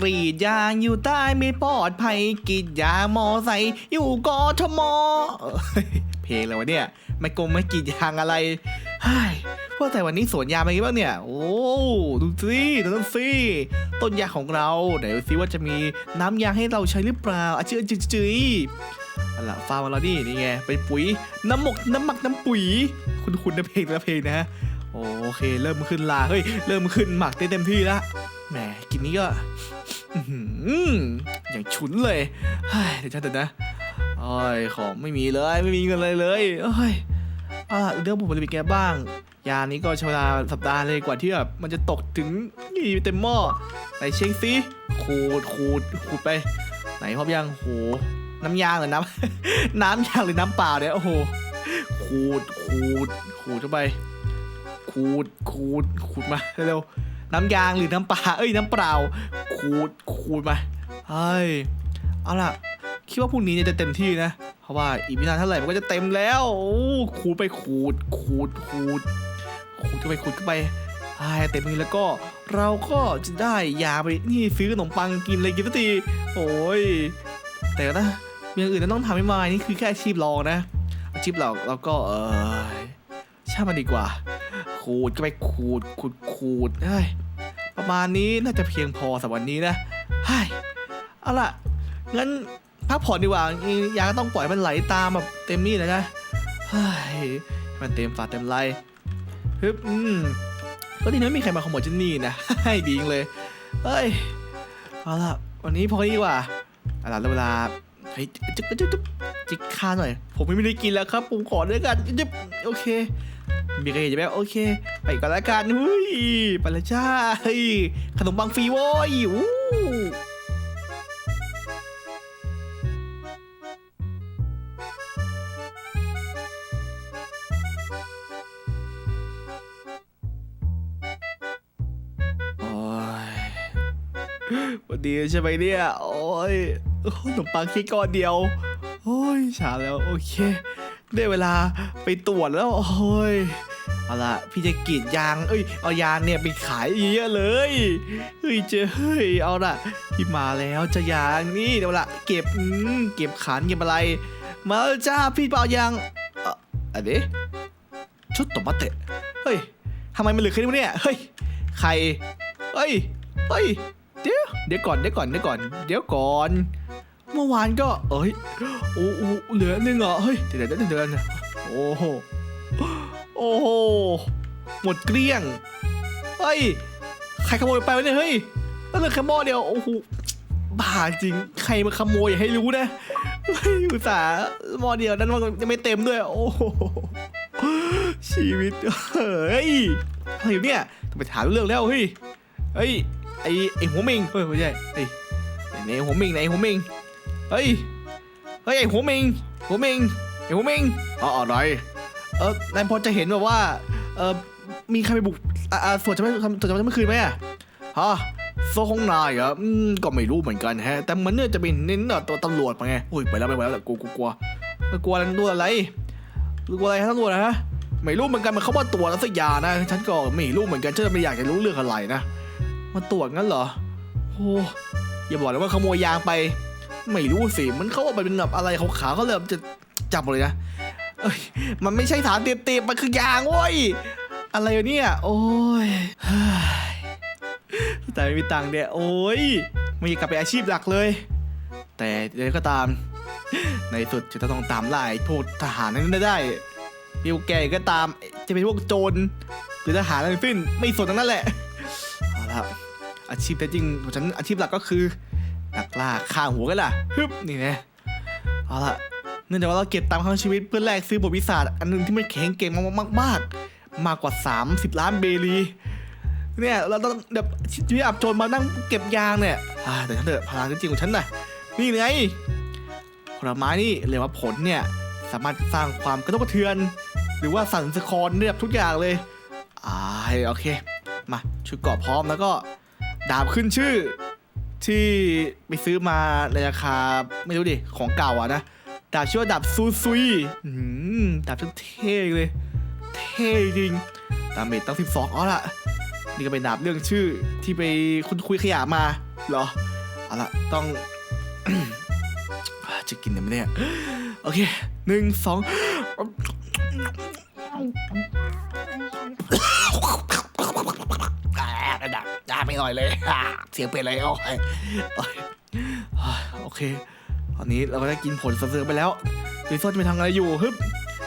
กรีดยางอยู่ใต้ไม่ปลอดภัยกรีดยางมอไซค์อยู่กอทมเพลงอะไรวะเนี่ยไม่กงไม่กรีดยางอะไรเฮ้ยพวกแต่วันนี้สวนยางเป็นไงบ้างเนี่ย โอ้ดูสิดูนั่นสิต้นยางของเราไหนดูสิว่าจะมีน้ำยางให้เราใช้หรือเปล่าอะจื้อจื้อจื้อเอาล่ะฟาร์มเรานี่นี่ไงเป็นปุ๋ยน้ำหมกน้ำหมักน้ำปุ๋ย คุณคุณนะเพลงนะเพลงนะ โอเค เริ่มขึ้นลาเฮ้ยเริ่มขึ้นหมักได้เต็มที่ละแหมกินนี้ก็ อย่างฉุนเลยเฮ้ยเดี๋ยวฉันเดี๋ยวนะโอ้ยของไม่มีเลยไม่มีเงินเลยเลยเอ้ยอ่าเรื่องผมจะเป็นแกบ้าง ยานี้ก็ใช้เวลาสัปดาห์เลยกว่าที่แบบมันจะตกถึงนี่เต็มหม้อไหนเช็คซิขูดขูดขูดไป ไหนพร้อมยังโหน้ำยางหรือน้ำน้ำยางหรือน้ำเปล่าเนี่ยโอ้โหขูดขูดขูดเข้าไปขูดขูดขูดมาเร็วๆ น้ำยางหรือน้ำปลาเอ้ยน้ำเปล่าขูดขูดมาเฮ้ยเอาล่ะคิดว่าพรุ่งนี้เนี่ยจะเต็มที่นะ เพราะว่าอีกไม่นานเท่าไหร่มันก็จะเต็มแล้วโอ้ขูดไปขูดขูดขูดขูดเข้าไปขูดเข้าไปไอ้เต็มที่แล้วก็เราก็จะได้ยาไปนี่ซื้อขนมปังกินเลยกินสักทีโอ้ยแต่นะมีอย่างอื่นต้องทำให้มานี่คือแค่อาชีพรองนะอาชีพเราเราก็เออช่างมันดีกว่าขูดก็ไปขูดขูดขูดเฮ้ย ประมาณนี้น่าจะเพียงพอสำหรับวันนี้นะเฮ้ยเอาล่ะงั้นพักผ่อนดีกว่าอียาก็ต้องปล่อยมันไหลตามแบบเต็มนี่เลยนะเฮ้ยให้มันเต็มฝาเต็มไรฮึบอืมก็ดีนะไม่มีใครมาขโมยที่นี่นะให้ดีจังเลยเฮ้ยเอาล่ะวันนี้พอดีกว่าเอาล่ะเวลาเฮ้ยจุ๊บจุ๊บจุ๊บจิกข้าหน่อย ผมไม่ได้กินแล้วครับผมขอด้วยกันจุ๊บโอเค มีใครเห็นไหมโอเค ไปก่อนละกันหุ้ยไปละจ้าเฮ้ยขนมปังฟรีโว้ยอู้วันดีใช่ไหมเนี่ย โอ้ยขนมปังแค่ก้อนเดียว โอ้ยช้าแล้ว โอเค ได้เวลาไปตรวจแล้วโอ้ยเอาละพี่จะกรีดยาง เอ้ย เอายางเนี่ยไปขายเยอะเลยเฮ้ยเจอเฮ้ยเอาละพี่มาแล้วจะยางนี่เดี๋ยวละเก็บอืมเก็บขันเก็บอะไร มาจ้าพี่เปล่ายางอ่ออันนี้ชุดตบมาเตะเฮ้ยทำไมมันเหลือแค่นี้เนี่ยเฮ้ยใครเฮ้ยเฮ้ยเดี๋ยวเดี๋ยวก่อนเดี๋ยวก่อนเดี๋ยวก่อนเดี๋ยวก่อน เมื่อวานก็เอ้ยโอ้โหเหลือหนึ่งเหรอเฮ้ยเดี๋ยวเดี๋ยวเดี๋ยวเดี๋ยวโอ้โหโอ้โหหมดเกลี้ยงเฮ้ยใครขโมยไปวะเนี่ยเฮ้ยแล้วเหลือแค่หม้อเดียวโอ้โหบ้าจริงใครมาขโมยอย่าให้รู้นะเฮ้ยอุตส่าห์หม้อเดียวนั้นมันจะไม่เต็มด้วย โอ้โหชีวิตเฮ้ยอะไรอยู่เนี่ยต้องไปถามเรื่องแล้วเฮ้ยเฮ้ยไอไอหัวเมงเฮ้ยไม่ใช่เฮ้ยไหนหัวเมงไหนหัวเมง เฮ้ย เฮ้ยไอหัวเมงหัวเมงไอหัวเมงอ๋ออะไรเออนายพอจะเห็นแบบว่า เออมีใครไปบุกอ่าอ่าส่วนจะไม่ทำส่วนจะไม่เมื่อคืนไหมอะฮะโซ่ของนายเหรออืมก็ไม่รู้เหมือนกันแฮะ แต่มันเนี่ยจะเป็นเน้นตัวตำรวจมาไงอุ้ยไปแล้วไปแล้วแหละกูกูกลัวกลัวอะไรตัวอะไรกลัวอะไรฮะตำรวจนะฮะไม่รู้เหมือนกันมันเข้ามาตรวจแล้วสักอย่างนะ ฉันก็ไม่รู้เหมือนกันฉันไม่อยากจะรู้เรื่องอะไรนะมาตรวจงั้นเหรอโอ้อย่าบอกเลยว่าขโมยยางไป ไม่รู้สิมันเข้าว่าเป็นแบบอะไรขาวๆเขาเลยจะจับหมดเลยนะเอ้ยมันไม่ใช่ฐานเตียบๆมันคือยางเว้ยอะไรเนี่ย โอ้ยแต่ไม่มีตังค์เนี่ยโอ้ยไม่อยากกลับไปอาชีพหลักเลย แต่เดี๋ยวก็ตาม ในสุดจะต้องตามไล่พวกทหารนั้นได้พวกแกก็ตามจะเป็นพวกโจรหรือทหารอะไรสิ้นไม่สนทั้งนั้นแหละเอาละอาชีพแท้จริงของฉันอาชีพหลักก็คือ นักล่าฆ่าหัวกันล่ะฮึบนี่ไงเอาละเนื่องจากว่าเราเก็บตามทั้งชีวิตเพื่อแลกซื้อบทวิสาสอันหนึงที่มันแข็งเก่งมากๆมากมากกว่า 30 ล้านเบลีเนี่ยเราต้องแบบชีวิตอับจนมานั่งเก็บยางเนี่ยแต่ฉันเถอะพลังจริงของฉันน่ะนี่ไงผลไม้นี่เรียกว่าผลเนี่ยสามารถสร้างความกระทบกระเทือน หรือว่าสั่นสะครได้แบบทุกอย่างเลยอ่าโอเค มาชุดเกราะพร้อมแล้วก็ดาบขึ้นชื่อ ที่ไปซื้อมาในราคาไม่รู้ดิ ของเก่าอะนะ ดาบชื่อว่าดาบซูซุยดาบช่างเท่เลย เท่จริง ดาเมจตั้ง12อ๋อละนี่ก็เป็นดาบเรื่องชื่อที่ไปคุณคุยขยะมาเหรอ เอาละต้องจะกินได้ไหมเนี่ยโอเคหนึ่งสอง หน่อยเลย เสียงเป็นเลยโอ้ยโอ้ยโอเค ตอนนี้เราก็ได้กินผลสะเทือนไปแล้วดิซอนจะไปทำอะไรอยู่ฮึบ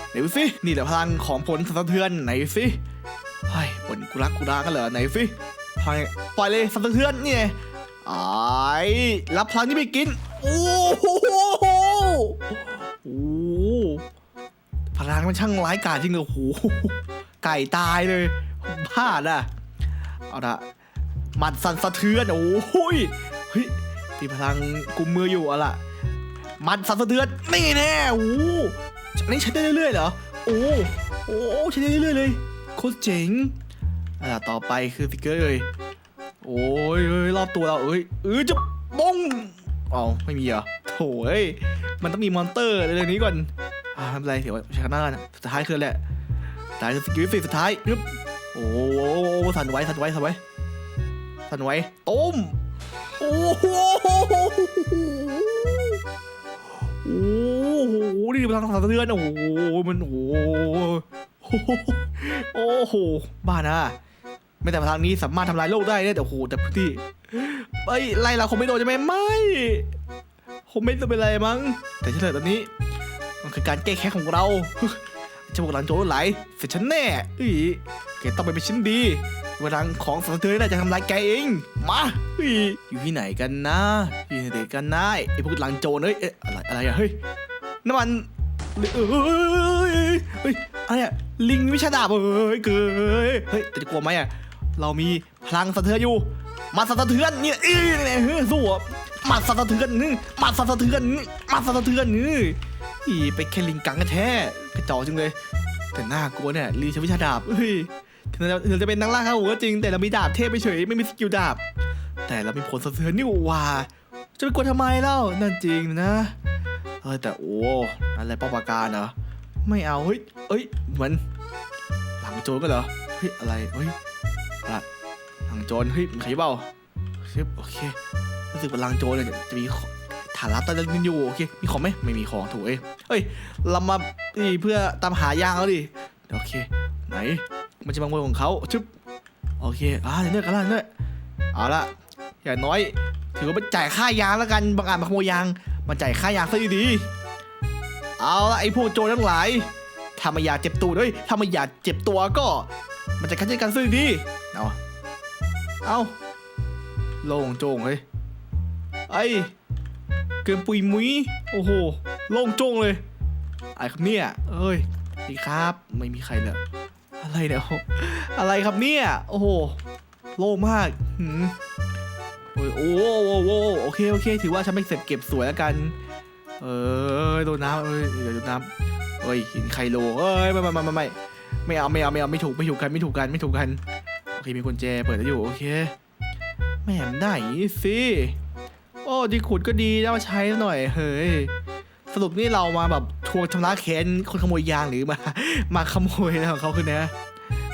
ไหนดูสินี่แหละพลังของผลสะเทือนไหนสิเฮ้ยผลกุรักกุรากันเหรอไหนสิปล่อยปล่อยเลยสะเทือนนี่ไงไอ้รับพลังนี่ไปกินโอ้โหโอ้พลังมันช่างร้ายกาจจริงเลยโอ้โหไก่ตายเลยพลาดอะเอาละ หมัดสั่นสะเทือนโอ้ยเฮ้ยมีพลังกุมมืออยู่อาละหมัดสั่นสะเทือนนี่แน่โอ้โหอันนี้ใช้ได้เรื่อยๆเหรอโอ้โอ้ใช้ได้เรื่อยๆเลยโคตรเจ๋งอ่าต่อไปคือสติกเกอร์เลยโอ้ยเอ้ยรอบตัวเราเอ้ยเออจะบ้งอ๋อไม่มีเหรอโถ่เอ้ยมันต้องมีมอนเตอร์อะไรนี้ก่อนอ่าไม่เป็นไรเดี๋ยวใช้กันหน้ากันสุดท้ายคือแหละแต่สกิลสี่สุดท้ายปึ๊บโอ้โหสั่นไว้สั่นไว้สั่นไว้ สั่นว้ต้มโอ้โหโอ้โหนี่พลังสั่นสะเทือนโอ้โหมันโอ้โหโอ้โหบ้านะไม่แต่พลังนี้สามารถทำลายโลกได้เนี่ยแต่โอ้โหแต่พื้นที่เอ้ไล่เราคงไม่โดนใช่ไหมไม่คงไม่จะเป็นไรมั้ง แต่เฉลยตอนนี้มันคือการแก้แค้นของเราจะบอกหลังโจรไหลเสร็จฉันแน่อีแกต้องไปเป็นชิ้นดี เวลาของสัตว์เธอน่าจะทำลายแกเอง มาอยู่ที่ไหนกันนะอยู่ที่ไหนกันนะไอ้พวกหลังโจรเอ้ยอะไรอะไรอะเฮ้ยน้ำมันเอ้ยเฮ้ยอะไรอะลิงวิชาดาบเอ้ยเกยเฮ้ยแต่จะกลัวไหมอะเรามีพลังสะเทือนอยู่มาสะเทือนนี่เอ้ยเนี่ยเฮ้ยสู้มาสะเทือนนี่มาสะเทือนนี่มาสะเทือนนี่อีไปแค่ลิงกังกันแท้กระจอกจังเลย แต่น่ากลัวเนี่ยลีใช้วิชาดาบเฮ้ย ถึงเราจะเป็นนักล่าข้าหัวก็จริง แต่เรามีดาบเทพไปเฉย ไม่มีสกิลดาบ แต่เรามีผลสะเทือนนี่ว่า จะไปกลัวทำไมเล่า นั่นจริงนะเฮ้ยแต่โอ้อะไรป้อปาการเหรอ ไม่เอา เฮ้ย เอ้ยเหมือนหลังโจรก็เหรอ เฮ้ย อะไร เฮ้ยอะหลังโจร เฮ้ยมีใครเปล่าเฮ้ยโอเค รู้สึกว่าหลังโจรเนี่ยจะมีฐานลับใต้ดินอยู่โอเค มีของไหมไม่มีของถูกเอ้ยเฮ้ย เรามานี่เพื่อตามหายางแล้วดิ โอเค ไหน มันจะบางวนของเขาชึบโอเคอ่าเดี๋ยวเลือกันละเลือเอาละอย่างน้อย ถือว่าเป็นจ่ายค่ายางแล้วกันบางอาจมาขโมยยางมาจ่ายค่ายางซะดีๆเอาละไอ้พวกโจรทั้งหลายถ้าไม่อยากเจ็บตัวด้วยถ้าไม่อยากเจ็บตัวก็ มันจะคัดใจกันซะดีๆเอาเอาโล่งโจงเลยไอ้เกินปุยมุ้ยโอ้โหโล่งโจงเลยอะไรครับเนี่ยเอ้ยดีครับไม่มีใครเลย อะไรเนี่ยอะไรครับเนี่ย โอ้โห โล่งมากหืมโอ้โหโอ้โหโอเคโอเค ถือว่าฉันไม่เสร็จเก็บสวยแล้วกัน เออโดนน้ำเอ้ยเดี๋ยวโดนน้ำเอ้ยหินไคโลเอ้ยไม่ไม่ไม่ไม่ไม่ไม่เอาไม่เอาไม่เอาไม่ถูกไม่ถูกกันไม่ถูกกันไม่ถูกกันโอเคมีกุญแจเปิดแล้วอยู่โอเคแหมได้สิโอ้ดีขุดก็ดีแล้วมาใช้หน่อยเฮ้ยสรุปนี่เรามาแบบ ทวงชำระแค้นคนขโมยยางหรือมา มาขโมยอะไรของเขาคือนะ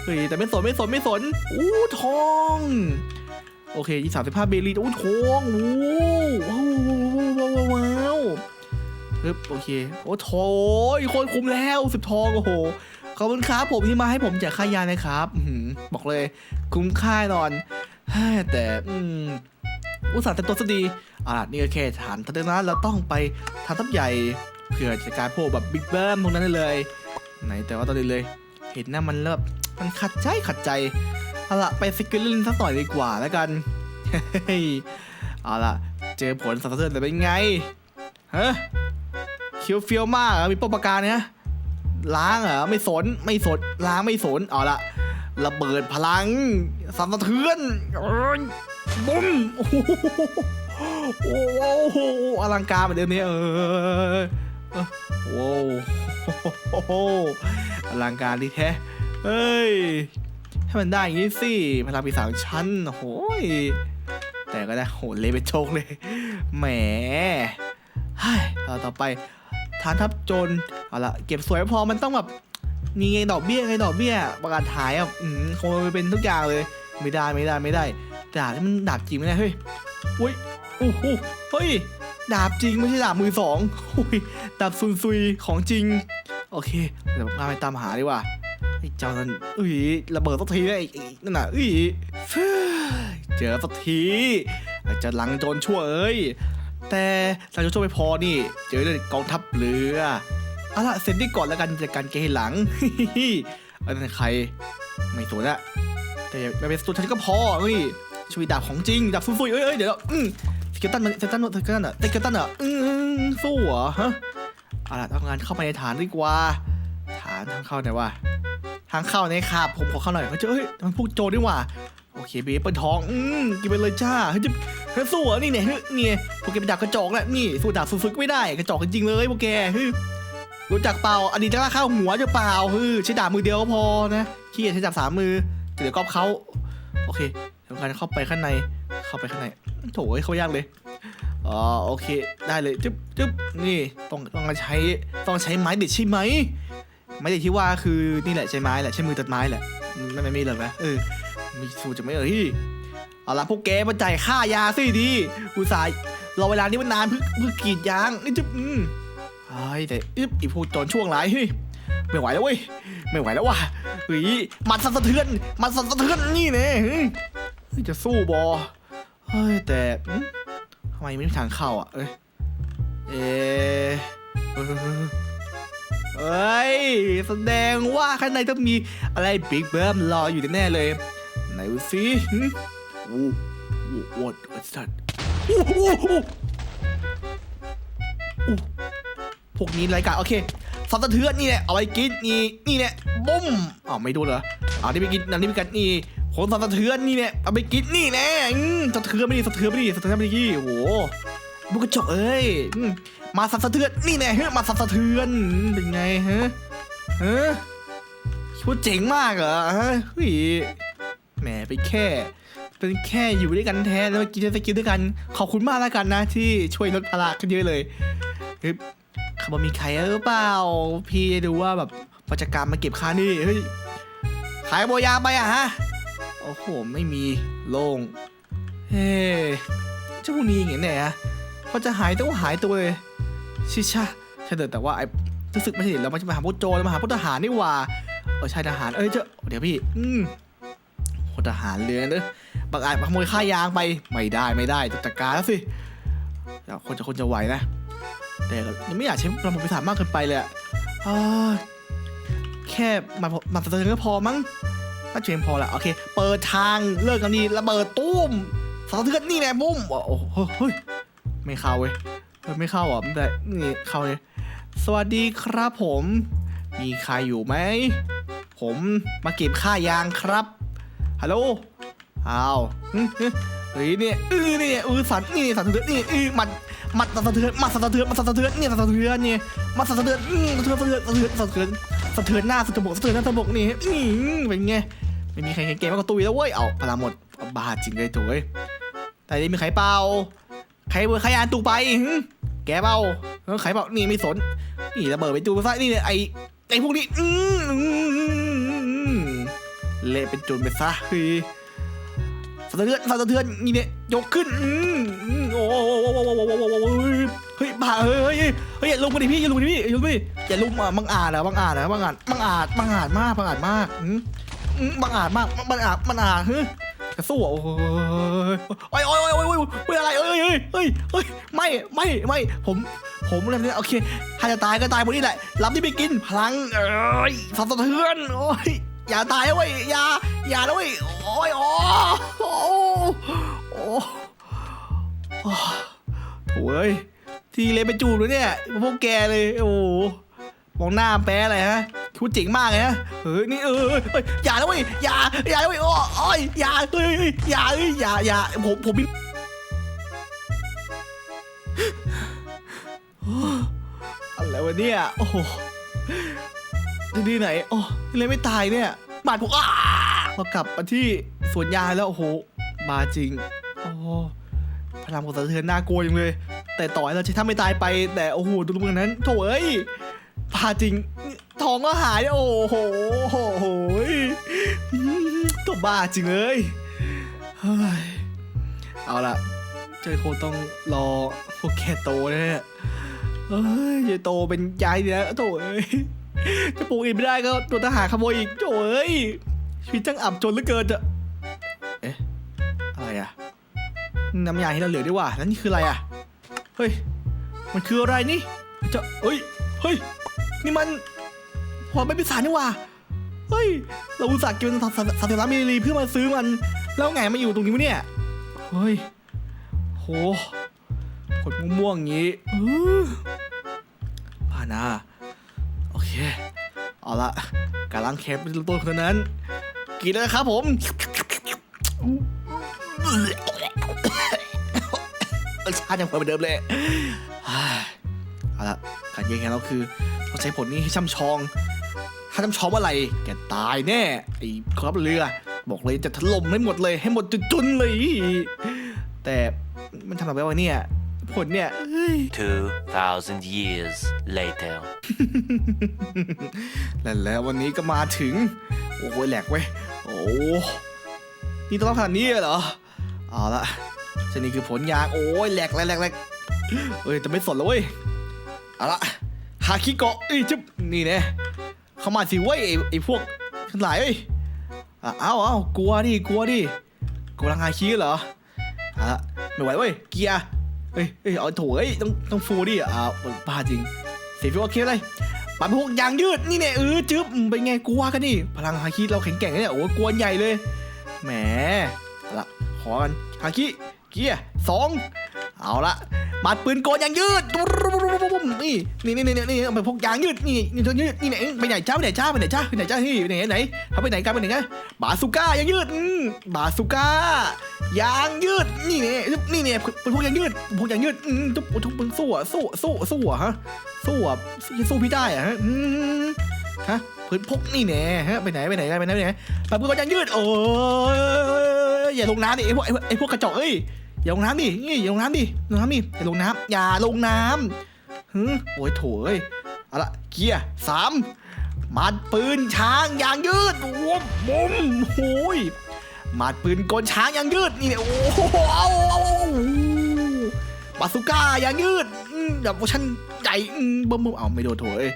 เฮ้ยแต่ไม่สนไม่สนไม่สนอู้ทอง โอเคยี่สามสิบห้าเบลีอู้ทองอู้ว้าวว้าวว้าวว้าวฮึบโอเคโอ้ทองคนคุ้มแล้วสิบทองโอ้โหขอบคุณครับผมที่มาให้ผมจ่ายค่ายานะครับบอกเลย คุ้มค่านอนแต่อืมอุตส่าห์แต่งตัวซะดีอ่านี่ก็แค่ฐานทัศนะเราต้องไปฐานทัพใหญ่ เพื่อจัดการพวกแบบบิ๊กเบิ้มตรงนั้นได้เลย ไหนแต่ว่าตอนนี้เลย เห็นหน้ามันเริ่มมันขัดใจขัดใจเอาละไปฟิกเกอร์ลินสักหน่อยดีกว่าแล้วกันเอาละเจอผลสัตว์เทือนแต่เป็นไงฮะเคียวเฟียวมากมีป้อมปากกาเนี่ยล้างเหรอไม่สนไม่สนล้างไม่สนเอาละระเบิดพลังสั่นสะเทือนบุ้มโอ้โหอลังการเหมือนเดิมเนี่ยเออ เออโอ้โหอลังการดีแท้เฮ้ย ให้มันได้อย่างนี้สิพลังปีศาจของชั้นโอ้ยแต่ก็ได้โหเละไปโชคเลย แหมเฮ้ยเอาต่อไปฐานทัพโจรเอาละเก็บสวยไม่พอมันต้องแบบมีไงดอกเบี้ยไงดอกเบี้ย ประกาศขายอะอืมคงไปเป็นทุกอย่างเลย ไม่ได้ไม่ได้ไม่ได้ดาบนี่มันดาบจริงไม่ได้เฮ้ยอุ้ยโอ้โหเฮ้ย ดาบจริงไม่ใช่ดาบมือสองอุ้ยดาบซุยซุยของจริง โอเคเดี๋ยวพาไปตามหาดีกว่าไอ้เจ้านั่นอุ้ยระเบิดสักทีนะไอ้ไอ้นั่นน่ะอุ้ยเจอสักทีไอ้เจะหลังโจรชั่วเอ้ยแต่หลังโจรชั่วไม่พอนี่ เจอด้วยกองทัพเรือเอาล่ะเซ็นดี้ก่อนแล้วกันจัดการเกย์หลังอันนั้นใครไม่สนอะแต่อย่เป็นตัวฉันก็พอเฮ้ยช่วยดาบของจริงดาบฟุ้ยๆเอ้ยเอ้ยเดี๋ยวอืม เกลตันมันเกลตันสเกลตันอะสเกลตันอะอืมสู้เหรอฮะเอาล่ะทำงานเข้าไปในฐานดีกว่า ฐานทางเข้าไหนวะทางเข้าในครับผมขอเข้าหน่อยเขาจะเฮ้ยมันพวกโจรดีกว่าโอเคเบเปิลทองอืมกินไปเลยจ้าเฮ้ยจะเฮ้ยสู้เหรอนี่เนี่ยเฮ้ยเนี่ยพวกแกเป็นดาบกระจอกแหละนี่สู้ดาบฝึกไม่ได้กระจอกจริงเลยพวกแกเฮ้ยรู้จักเปล่าอันนี้จะล่าข้าวหัวจะเปล่าเฮ้ยใช้ดาบมือเดียวก็พอนะขี้เกียจใช้ดาบสามมือเดี๋ยวกอบเขาโอเคทำการเข้าไปข้างในเข้าไปข้างใน โถเอ้ยเขายากเลยอ๋อโอเคได้เลยจึ๊บจึ๊บนี่ต้องต้องใช้ต้องใช้ไม้เด็ดใช่ไหมไม้เด็ดที่ว่าคือนี่แหละใช้ไม้แหละใช้มือตัดไม้แหละไม่ไม่มีหรอกนะเออมีสูตรจะไม่เอ่ยเอาละพวกแกมาจ่ายค่ายาสิดีอุตส่าห์รอเวลานี้มันนานเพื่อเพื่อกรีดยางนี่จึ๊บอืมไอ้ยแต่อึ๊บอีพูดตอนช่วงไรเฮ้ยไม่ไหวแล้วเว้ยไม่ไหวแล้วว่ะเฮ้ยมันสะเทือนมันสะเทือนนี่เนี่ยเฮ้ยจะสู้บอ เฮ้ย แต่ทำไมไม่มีทางเข้าอะ เอ้ยเอเออเอ้ย แสดงว่าข้างในต้องมีอะไรบิ๊กเบิ้มรออยู่แน่เลย ไหนดูสิโอ้โห what what's that โอ้โหพวกนี้รายการโอเคสัตว์สะเทือนนี่แหละเอาไปกินนี่นี่เนี่ยบุ้มอ๋อไม่ดูเหรอเอานี่ไปกินอันนี้ไปกันนี่ ผลสัตว์สะเทือนนี่เนี่ยเอาไปกินนี่แน่สะเทือนไม่ดีสะเทือนไม่ดีสะเทือนไม่ดีโอ้โหบุกกระจกเอ้ยมาสัตว์สะเทือนนี่แน่เฮ้ยมาสัตว์สะเทือนเป็นไงฮะฮะพูดเจ๋งมากเหรอฮะเฮ้ยแหมไปแค่เป็นแค่อยู่ด้วยกันแท้แล้วกินสกิลด้วยกัน ขอบคุณมากแล้วกันนะ ที่ช่วยลดภาระกันเยอะเลยเฮ้ยเขาบอกมีใครหรือเปล่า พี่ดูว่าแบบประจัการมาเก็บค่านี่เฮ้ยขายโบยาไปอะฮะ โอ้โห ไม่มีโล่ง เฮ้เจ้าพวกนี้อย่างเงี้ยเนี่ยฮะพอจะหายต้องหายตัวเลยชิชะใช่เถอะแต่ว่าไอ้รู้สึกไม่ใช่เราม่ใช่มาหาพวกโจรมาหาพวกทหารนี่หว่าเออใช่ทหารเอ้ยเจ้าเดี๋ยวพี่ อืมพวกทหารเรือเนอะบางอาจมาขโมยค่ายางไป ไม่ได้ไม่ได้ต้องจัดการแล้วสิเดี๋ยวคนจะคนจะไหวนะ แต่ยังไม่อยากใช้ระบบพิศาจมากเกินไปเลยอ่าแค่มามาสะเทือนก็พอมั้ง น่าจะเพียงพอละโอเค เปิดทางเลิกกันดีระเบิดตุ้มสะเทือนนี่แน่บุ้มโอ้โหเฮ้ยไม่เข้าเว้ยไม่เข้าอะไม่เป็นได้นี่เข้าเลยสวัสดีครับผม มีใครอยู่ไหม ผมมาเก็บค่ายางครับฮัลโหลอ้าวเฮ้ยเนี่ยเออเนี่ยเออสันนี่สันเทือนนี่เออมันมัดสะเทือนมัดสะเทือนมัดสะเทือนเนี่ยสะเทือนเนี่ยมัดสะเทือนสะเทือนสะเทือนสะเทือนสะเทือนสะเทือนหน้าสะเทือนบกสะเทือนหน้าสะเทือนบกนี่อืเป็นไง ไม่มีใครเห็นเกมมากกว่าตุ้ยแล้วเว้ย เอาพลังหมดบ้าจริงเลยตัวเว้ยแต่นี่มีใครเปล่า ใครเบอร์ใครอ่านตูไป แกเปล่าเออใครเปล่า นี่ไม่สน นี่ระเบิดไปจูไปซะนี่เนี่ยไอไอพวกนี้อืมอืมอืมอืมเละเป็นจุนไปซะเฮ้ยสะเทือนสะเทือนนี่เนี่ยยกขึ้นอืมอืมโอ้โหเฮ้ยบ้าเฮ้ยเฮ้ยเฮ้ยอย่าลงมาดิพี่อย่าลงมาดิพี่อย่าลงมาดิอย่าลงมาบังอาจนะบังอาจนะบังอาจบังอาจบังอาจมากบังอาจมากอืมอืม บังอาจมากบังอาจบังอาจเฮ้ยจะสู้อะโอ้ยโอ้ยโอ้ยโอ้ยโอ้ยโอ้ยอะไรเอ้ยเฮ้ยเฮ้ยเฮ้ยไม่ไม่ไม่ผมผมอะไรเนี่ยโอเคถ้าจะตายก็ตายบนนี้แหละรับที่ไปกินพลังเอ้ยสะเทือนโอ้ยอย่าตายเว้ยอย่าอย่านะเว้ยโอ้ยโอ้โอ้โอ้โอ้โถ่เอ้ยทีเลยไปจูบเลยเนี่ยพวกแกเลยโอ้มองหน้าแป๊ะอะไรฮะ คิดเจ๋งมากเลยนะเฮ้ยนี่เออเออเฮ้ยอย่านะเว้ยอย่าอย่านะเว้ยโอ้โอ้ยอย่าเฮ้ยเฮ้ยอย่าเฮ้ยอย่าอย่าผมผมมีอะไรวะเนี่ยโอ้โหดีไหนโอ้เลยไม่ตายเนี่ยบาดผมอ้าพอกลับมาที่สวนยางแล้วโอ้โหมาจริงโอ้พลังของสะเทือนน่ากลัวจังเลย แต่ต่อให้เราจะถ้าไม่ตายไปแต่โอ้โหดูเมืองนั้นโถเอ้ย พาจริงทองก็หายโอ้โหโอ้โหตัวบ้าจริงเลยเฮ้ยเอาละเจอโคงต้องรอพวกแกโตแน่เอ้ยจะโตเป็นยายเนี่ยโถเอ้ยจะปลูกอีกไม่ได้ก็โดนทหารขโมยอีกโถเอ้ยชีวิตจังอับจนเหลือเกินอะเอ๊ะอะไรอะน้ำยาที่เราเหลือดีกว่าแล้วนี่คืออะไรอะเฮ้ยมันคืออะไรนี่จะเฮ้ยเฮ้ย นี่มันหัวไม่เป็นสารนี่หว่าเฮ้ย เราอุตส่าห์เก็บเงินสามสิบล้านมิลลิลิตรเพื่อมาซื้อมัน แล้วไงมาอยู่ตรงนี้วะเนี่ย เฮ้ย โหกดม่วงๆอย่างงี้อื้อพานาโอเค เอาละการล้างแค้นเป็นตัวคนนั้น กินเลยครับผม ชาติยังเหมือนเดิมเลยเอาละการแย่งแค้นเราคือ เราใช้ผลนี้ให้ช่ำชอง ถ้าช่ำชองเมื่อไหร่แกตายแน่ ไอ้ครับเรือ บอกเลยจะถล่มให้หมดเลยให้หมดจุนๆเลย แต่มันทำแบบว่าเนี่ย ผลเนี่ยเฮ้ย2,000 years later. และแล้ววันนี้ก็มาถึง โอ้โหแหลกเว้ย โอ้นี่ต้องรับขนาดนี้เลยเหรอ เอาละชนี่คือผลยาง โอ้ยแหลกแหลกแหลกแหลกเอ้ยแต่ไม่สนแล้วเว้ย เอาละ ฮาคิโกะเอ้ยจุ๊บนี่แน่เข้ามาสิเว้ยไอ้ไอ้พวกทั้งหลายเอ้ยอะเอาเอากลัวดิกลัวดิกลัวทางฮาคิเหรออาละไม่ไหวเว้ยเกียร์เอ้ยเอ้ยเอาโถเอ้ยต้องต้องฟูดิอ่าบ้าจริงเสียฟิวโอเคเลยปัดพวกยางยืดนี่เนี่ยเออจึ๊บเป็นไงกลัวกันนี่พลังฮาคิเราแข็งแกร่งเนี่ยโอ้ยกวใหญ่เลยแหมเอาละขอกันฮาคิ เกียร์สองเอาละบัดปืนโกนยางยืดนี่นี่นี่นี่นี่เอาไปพกยางยืดนี่นี่ตัวยืดนี่ไหนไปไหนจ้าไปไหนจ้าไปไหนจ้าไปไหนจ้าที่ไปไหนไหนเขาไปไหนกันไปไหนกันบาสุก้ายางยืดบาสุก้ายางยืดนี่เนี่ยนี่เนี่ยเป็นพวกยางยืดพวกยางยืดทุกทุกมึงสู้อะสู้สู้สู้อะฮะสู้อะสู้พี่ได้อะฮะฮะพื้นพกนี่แน่ฮะไปไหนไปไหนกันไปไหนไปไหนไปพูดกันยังยืดโอ้ยอย่าลงน้ำดิไอพวกไอพวกไอ้พวกกระจอกเอ้ย อย่าลงน้ำดินี่อย่าลงน้ำดิลงน้ำดิอย่าลงน้ำอย่าลงน้ำฮึโอ้ยโถเอ้ยเอาละเกียร์สามมัดปืนช้างยางยืดวุ้มบุ้มโอ้ยมัดปืนกลช้างยางยืดนี่เนี่ยโอ้โหเอาเอาบาสุก้ายางยืดอืมแบบเวอร์ชันใหญ่อืมบึ้มบึ้มเอาไม่โดนโถเอ้ย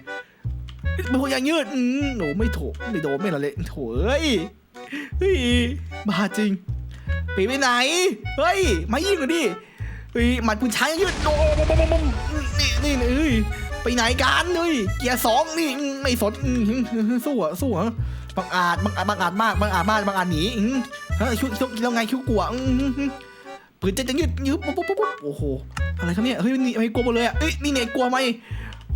เป็นพวกยางยืดอืมหนูไม่โถไม่โดนไม่ละเละโถเอ้ยเฮ้ยบ้าจริง ปีไปไหน เฮ้ย มายิงกันดิเฮ้ยหมัดปืนช้างยืดโดนนี่นี่นี่เอ้ยไปไหนกันเฮ้ยเกียร์สองนี่ไม่สนสู้อะสู้อะบังอาจบังอาจบังอาจมากบังอาจมากบังอาจหนีเฮ้ยคิวคิวแล้วไงคิวกลัวปืนจะจะยืดยืดปุ๊บปุ๊บปุ๊บโอ้โหอะไรครับเนี่ยเฮ้ยนี่ไม่กลัวหมดเลยอะเอ้ยนี่เนี่ยกลัวไหม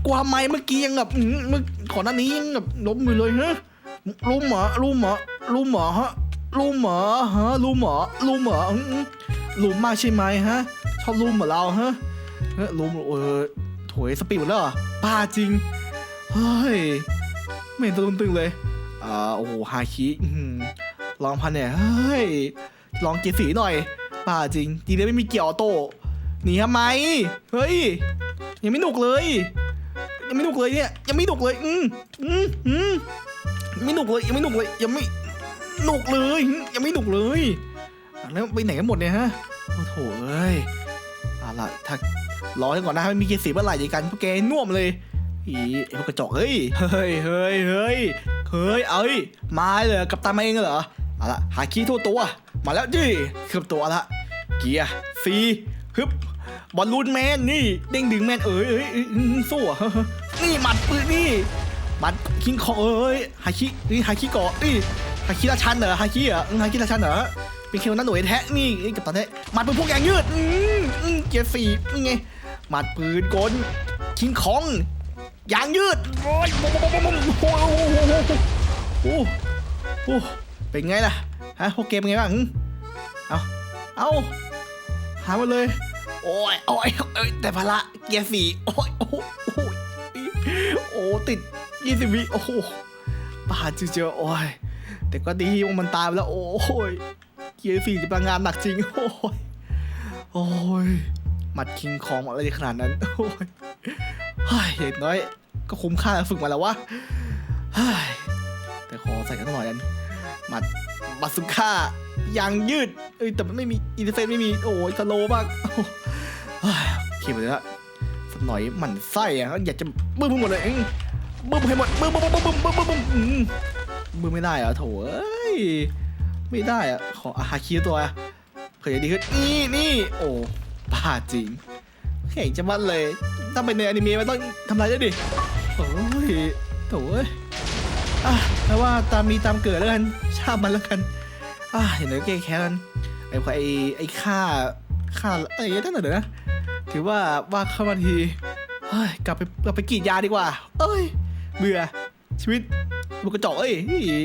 กลัวไหมเมื่อกี้ยังแบบอื้อหือเมื่อก่อนหน้านี้ยังแบบล้มอยู่เลยฮะลุมเหรอลุมเหรอลุมเหรอฮะ ลุมเหรอฮะลุมเหรอลุมเหรออื้อหือลุมมากใช่ไหมฮะชอบลุมเหมือนเราฮะเฮ้ยลุมเออโถยสปีดหมดแล้วเหรอบ้าจริงเฮ้ยไม่เห็นตัวตึงเลยอ่าโอ้โหฮาคิอื้อหือลองพันเนี่ยเฮ้ยลองเกียร์สีหน่อยป่าจริงดีเลยไม่มีเกี่ยวออโต้หนีทำไมเฮ้ยยังไม่หนุกเลยยังไม่หนุกเลยเนี่ยยังไม่หนุกเลย อืมอืมอืมไม่หนุกเลยยังไม่หนุกเลยยังไม่ หนุกเลย ยังไม่หนุกเลย แล้วไปไหนกันหมดเนี่ยฮะ โอ้โถเอ้ยเอาล่ะถ้ารอให้ก่อนนะไม่มีเกียร์สีเมื่อไหร่ดีกันพวกแกน่วมเลย อีไอ้พวกกระจอกเฮ้ย เฮ้ยเฮ้ยเฮ้ยเฮ้ยเอ้ย มาเลยกับตามมาเองเหรอเอาละหาคีย์ทั่วตัว มาแล้วดิเกือบตัวละเกียร์ซีฮึบบอลลูนแมนนี่เด้งดึงแมนเอ้ยเอ้ยสู้อะนี่หมัดปืนนี่หมัดคิงคอเอ้ยฮาคินี่ฮาคิเกาะนี่ ฮาคิราชันเหรอฮาคิเหรอฮาคิราชันเหรอเป็นเคลนั้นหน่วยแท้นี่กับตอนนี้มัดปืนพวกยางยืดอืมอืมเกียร์สี่นี่ไงมัดปืนกลคิงคองยางยืดโอ้ยโอ้โหโอ้โหโอ้โหโอ้โหเป็นไงล่ะฮะพวกเกมเป็นไงบ้างเอาเอาหามาเลย โอ้ยโอ้ยโอ้แต่พละเกียร์สี่โอ้ยโอ้โหโอ้ติดยี่สิบวิโอ้โหปาดเจอโอ้ย แต่ก็ดีว่ามันตายไปแล้ว โอ้ยเกียร์สี่จะพลังงานหนักจริง โอ้ยโอ้ยมัดคิงคองอะไรขนาดนั้น โอ้ยเฮ้ยน้อย ก็คุ้มค่าฝึกมาแล้ววะเฮ้ยแต่ขอใส่กันหน่อยกันมัดบาสุก้ายางยืด เอ้ยแต่มันไม่มีอินเทอร์เฟซไม่มี โอ้ยสโลมากเฮ้ยเขียนไปเลยละสักหน่อยหมันไส้อะอยากจะบึ้มให้หมดเลยอื้อบึ้มให้หมดบึ้มบึ้มบึ้มบึ้มบึ้มบึ้มบึ้ มอืมบึ้มไม่ได้เหรอะโถเอ้ยไม่ได้อะขออาหาคีย์ตัวอะเผื่อจะดีขึ้นนี่นี่โอ้บ้าจริงเข่งจะมัดเลยถ้าเป็นในอนิเมะมันต้องทำลายได้ดิโอ้ยโถเอ้ยอะแปลว่าตามมีตามเกิดแล้วกันชาบมันแล้วกันอ่าเห็นเลยแก้แค้นมันไอ้ไอ้ไอ้ฆ่าฆ่าไอ้ยนั่นน่ะเดี๋ยวนะถือว่าว่าเข้ามาทีเฮ้ยกลับไปกลับไปกรีดยาดีกว่า เอ้ยเบื่อชีวิต ลูกกระจอกเอ้ย